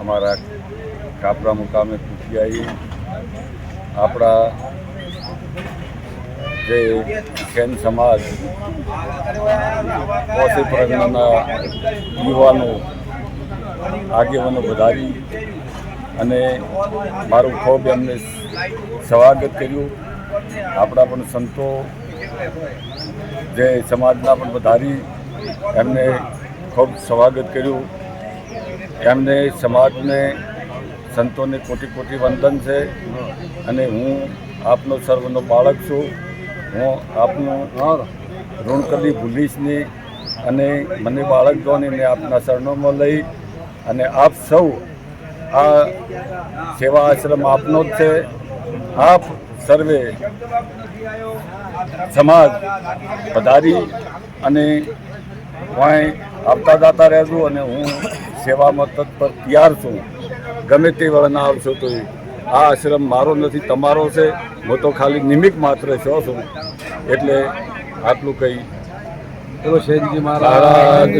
અમારા કાપરા મુકામે પૂછી આવી આપણા જે ખેન સમાજ, ઓસી પ્રજ્ઞાના યુવાનો, આગેવાનો વધારી અને મારું ખૂબ એમને સ્વાગત કર્યું. આપણા પણ સંતો જે સમાજના પણ વધારી એમને ખૂબ સ્વાગત કર્યું. એમને સમાજને સંતોને કોટી કોટી વંદન છે. અને હું આપનો સર્વનો બાળક છું. હું આપનું ઋણ કદી ભૂલીશ નહીં. અને મને બાળક જોઈને આપના શરણોમાં લઈ અને આપ સૌ આ સેવા આશ્રમ આપનો જ છે. આપ સર્વે સમાજ પધારી અને વાંય આવતા જાતા રહેજો અને હું સેવામાં તત્પર તૈયાર છું. ગમે તે વળના આવશો તો આ આશ્રમ મારો નથી તમારો છે. હું તો ખાલી નિમિત્ત માત્ર છો છું. એટલે આટલું કહી. ચલો શેઠજી મહારાજ.